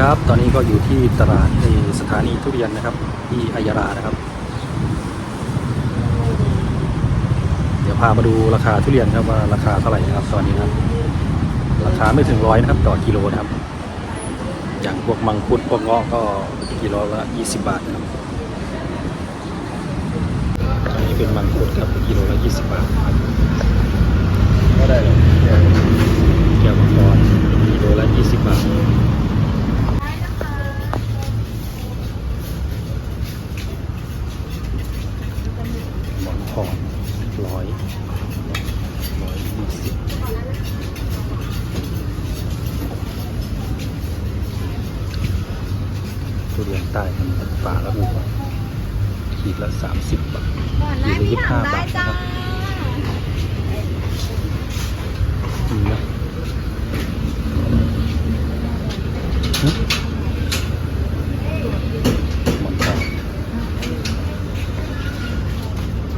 ครับ ตอนนี้ก็อยู่ที่ตลาดในสถานีทุเรียนนะครับ ที่อัยยารานะครับ เดี๋ยวพามาดูราคาทุเรียนครับว่าราคาเท่าไหร่นะครับ ตอนนี้นะครับราคาไม่ถึงร้อยนะครับต่อกิโลนะครับ อย่างพวกมังคุดพวกเงาะก็กิโลละ20บาทนะครับอันนี้เป็นมังคุดครับกิโลละ20บาทนะครับก็ได้เลยแก้วมังกรกิโลละ20บาท ทองร้อยร้อยยี่สิบทุเรียนใต้มันป่าละอูขีดละสามสิบบาทก่อนได้พี่ถังได้จ้าอืมนะหึหมอนทอง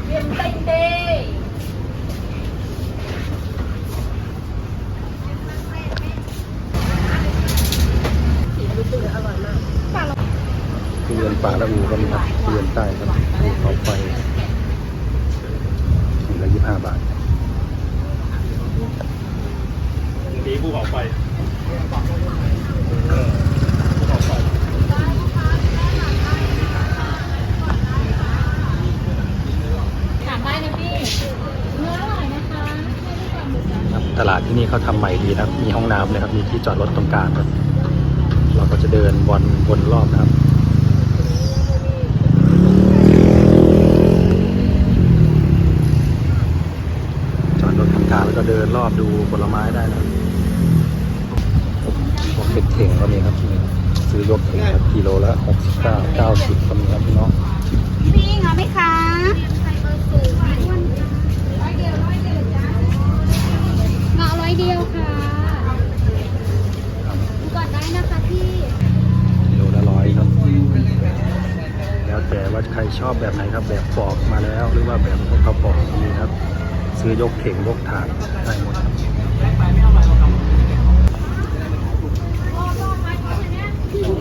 เรียนเต้นเต้สีรู้สึกอร่อยมากป่าเรา ทุเรียน ป่าละอูก็มีครับทุเรียนใต้ครับภูเขาไฟขีดละยี่สิบห้าบาทดีภูเขาไฟถามได้นะพี่ เนื้ออร่อยนะคะไม่ได้ความรู้สึกครับตลาดที่นี่เขาทำใหม่ดีนะครับ มีห้องน้ำเลยครับ มีที่จอดรถตรงกลางครับ เราก็จะเดินวนวนรอบนะครับ จอดรถตรง กลางแล้วก็เดินรอบดูผลไม้ได้นะครับพวกเป็นเข่งก็มีครับนี่ซื้อยกเข่งครับกิโลละหกสิบเก้าเก้าสิบก็มีครับพี่น้องพี่เอาไหมคะร้อยเดียวร้อยเดียวจ้าเงาะร้อยเดียวค่ะดูก่อนได้นะคะพี่กิโลละร้อยครับ แล้วแต่ว่าใครชอบแบบไหนครับ แบบปอกมาแล้วหรือว่าแบบพวกเขาปอกมีครับ ซื้อยกเข่งยกถาดได้หมดครับ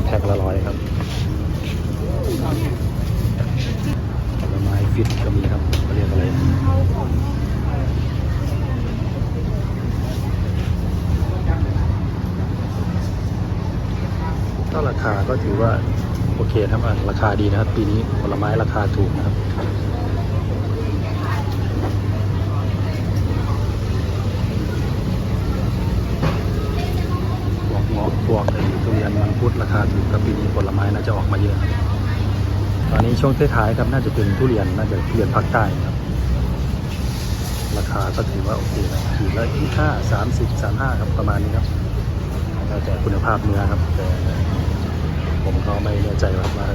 แพ็คละร้อยครับผลไม้ฟิตก็มีครับเขาเรียกอะไรก็ราคาก็ถือว่าโอเคครับราคาดีนะครับ ปีนี้ผลไม้ราคาถูกนะครับ พวกเงาะพวกไอ้ ทุเรียนมังคุดราคาถูกครับปีนี้ผลไม้น่าจะออกมาเยอะครับตอนนี้ช่วงท้ายๆครับน่าจะเป็นทุเรียนน่าจะทุเรียนภาคใต้ครับ ราคาก็ถือว่าโอเคนะขีดละยี่ห้าสามสิบสามห้าครับประมาณนี้ครับแล้วแต่คุณภาพเนื้อครับ แต่ผมก็ไม่แน่ใจว่า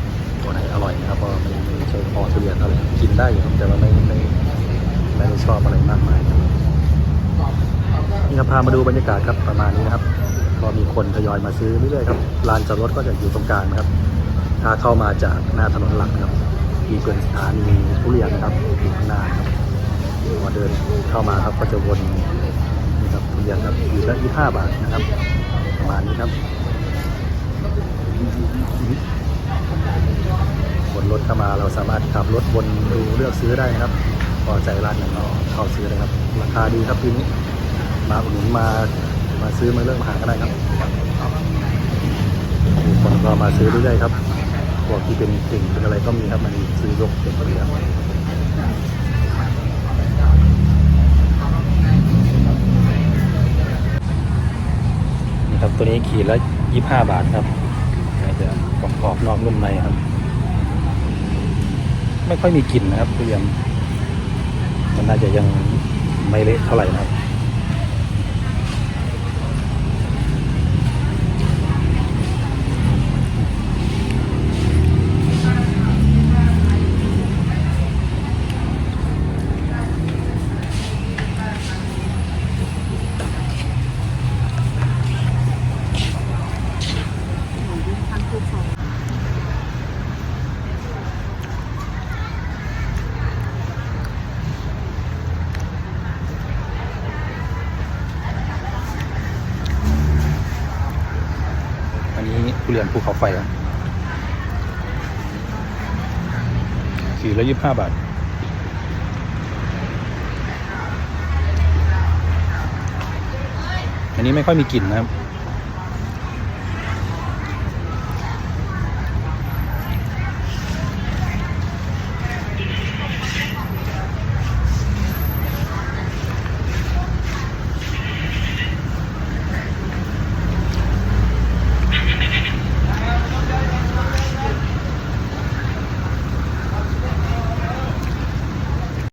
ตัวไหนอร่อยนะครับเพราะไม่ใช่คอทุเรียนเท่าไหร่กินได้อยู่ครับแต่ว่าไม่ไม่ไม่ได้ชอบอะไรมากมายครับนี่ครับพามาดูบรรยากาศครับประมาณนี้นะครับ ก็มีคนทยอยมาซื้อเรื่อยๆครับลานจอดรถก็จะอยู่ตรงกลางนะครับ ถ้าเข้ามาจากหน้าถนนหลักครับมีเป็นสถานีทุเรียนนะครับอยู่ข้างหน้าครับพอเดินเข้ามาครับก็จะวนนี่ครับทุเรียนครับอยู่ละยี่ห้าบาทนะครับ ประมาณนี้ครับวนรถเข้ามาเราสามารถขับรถวนดูเลือกซื้อได้นะครับ พอใจร้านไหนก็เข้าซื้อเลยครับราคาดีครับทีนี้มาอุดหนุนมา มาซื้อมาเลือกมาหาก็ได้ครับมีคนก็มาซื้อเรื่อยๆครับพวกที่เป็นเก่งเป็นอะไรก็มีครับมันซื้อยกเก่งเลยครับนี่ครับตัวนี้ขีดละยี่ห้าบาทครับน่าจะกรอบนอกนุ่มในครับ ไม่ค่อยมีกลิ่นนะครับเรียนมันน่าจะยังไม่เละเท่าไหร่นะครับ น เรียนภูเขาไฟครับขีดละยี่สิบห้าบาท อันนี้ไม่ค่อยมีกลิ่นนะครับ